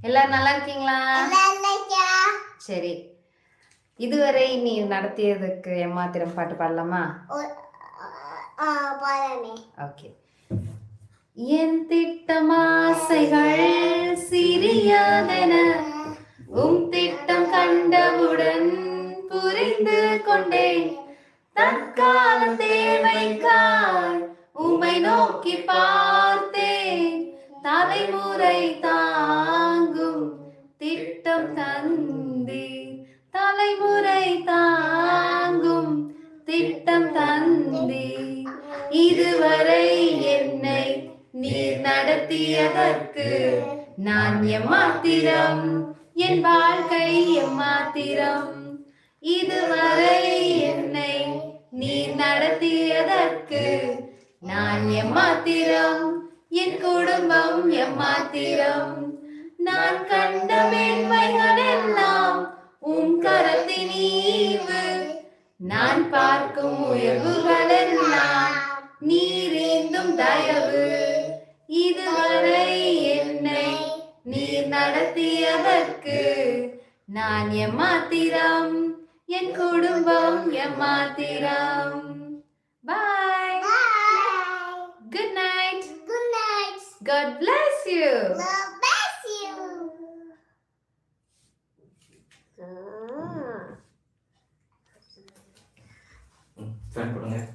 எல்லாரும் நல்லா இருக்கீங்களா? சரி. இதுவரை நீ நடத்தியதுக்கு எம்மாத்திரம் பாட்டு பாடலாமா? ஓகே. என் திட்டம் ஆசைகள் உம் திட்டம் கண்டவுடன் புரிந்து கொண்டேன். தற்கால தேவைக்காய் உமை நோக்கி பார்த்தேன். தலைமுறை தான் தலைமுறை தாங்கும் திட்டம் தந்தி. இதுவரை என்னை நீர் நடத்தியதற்கு நான் எம்மாத்திரம்? என் வாழ்க்கை எம்மாத்திரம்? இதுவரை என்னை நீர் நடத்தியதற்கு நான் எம்மாத்திரம்? என் குடும்பம் எம்மாத்திரம்? நான் கண்ட மேன்மைகள் கரத்தின் ஈவு நான் பார்க்கும் உயர்வுகள் எல்லாம் நீரேந்தும் தயவு. இதுவரை என்னை நீர் நடத்தியதற்கு நான் எம்மாத்திரம் என் குடும்பம் எம்மாத்திரம் bye good night God bless 在不能